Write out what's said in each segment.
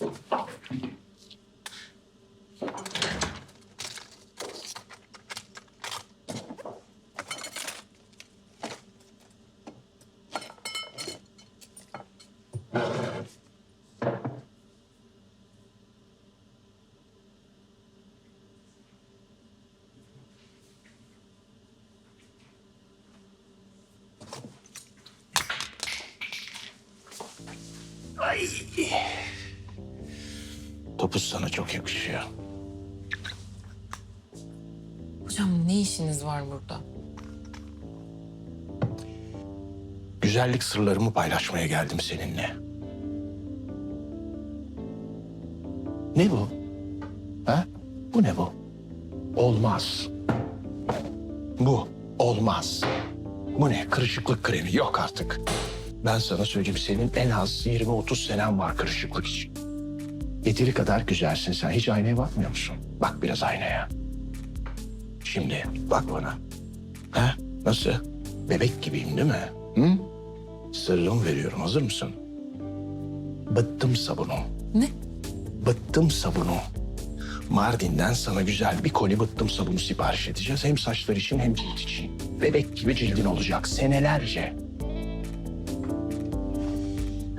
はい。Topuz sana çok yakışıyor. Hocam ne işiniz var burada? Güzellik sırlarımı paylaşmaya geldim seninle. Ne bu? Ha? Bu ne bu? Olmaz. Bu olmaz. Bu ne? Kırışıklık kremi yok artık. Ben sana söyleyeyim senin en az 20-30 senen var kırışıklık için. Yeteri kadar güzelsin sen. Hiç aynaya bakmıyor musun? Bak biraz aynaya. Şimdi bak bana. Ha? Nasıl? Bebek gibiyim değil mi? Hı? Sırrımı veriyorum. Hazır mısın? Bıttım sabunu. Ne? Bıttım sabunu. Mardin'den sana güzel bir koli bıttım sabunu sipariş edeceğiz. Hem saçlar için hem cilt için. Bebek gibi cildin olacak senelerce.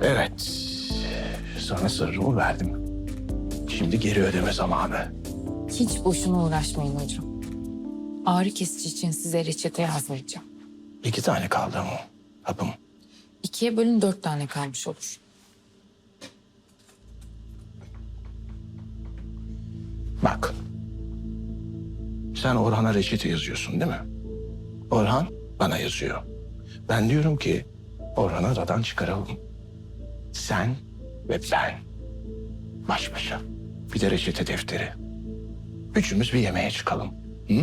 Evet. Sana sırrımı verdim. Şimdi geri ödeme zamanı. Hiç boşuna uğraşmayın hocam. Ağrı kesici için size reçete yazmayacağım. İki tane kaldı ama hapım. İkiye bölün dört tane kalmış olur. Bak. Sen Orhan'a reçete yazıyorsun değil mi? Orhan bana yazıyor. Ben diyorum ki Orhan'ı aradan çıkaralım. Sen ve ben. Baş başa. Bir de reçete defteri. Üçümüz bir yemeğe çıkalım. Hı?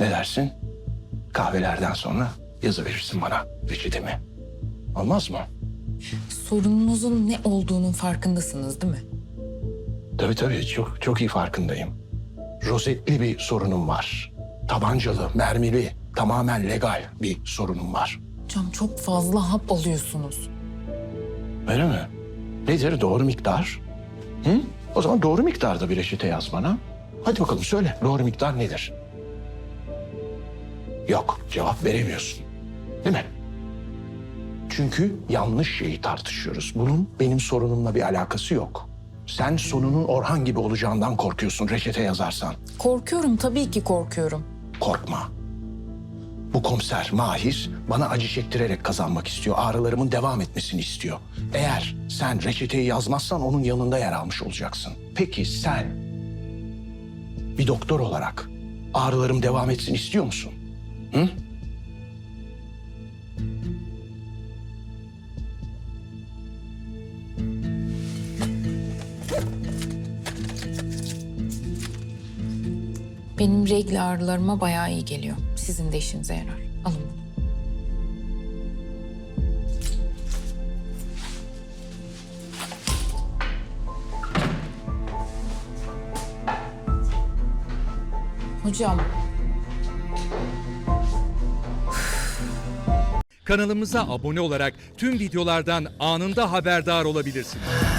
Ne dersin? Kahvelerden sonra yazı verirsin bana reçetemi. Olmaz mı? Sorununuzun ne olduğunun farkındasınız değil mi? Tabii tabii çok çok iyi farkındayım. Rozetli bir sorunum var. Tabancalı, mermili, tamamen legal bir sorunum var. Hocam çok fazla hap alıyorsunuz. Öyle mi? Nedir doğru miktar? Hı? O zaman doğru miktarda bir reçete yaz bana. Hadi bakalım söyle doğru miktar nedir? Yok cevap veremiyorsun. Değil mi? Çünkü yanlış şeyi tartışıyoruz. Bunun benim sorunumla bir alakası yok. Sen sonunun Orhan gibi olacağından korkuyorsun reçete yazarsan. Korkuyorum tabii ki korkuyorum. Korkma. Bu komiser Mahir bana acı çektirerek kazanmak istiyor. Ağrılarımın devam etmesini istiyor. Eğer sen reçeteyi yazmazsan onun yanında yer almış olacaksın. Peki sen bir doktor olarak ağrılarım devam etsin istiyor musun? Hı? Benim regl ağrılarıma bayağı iyi geliyor. Sizin de işinize yarar. Alın bunu. Hocam Kanalımıza abone olarak tüm videolardan anında haberdar olabilirsiniz.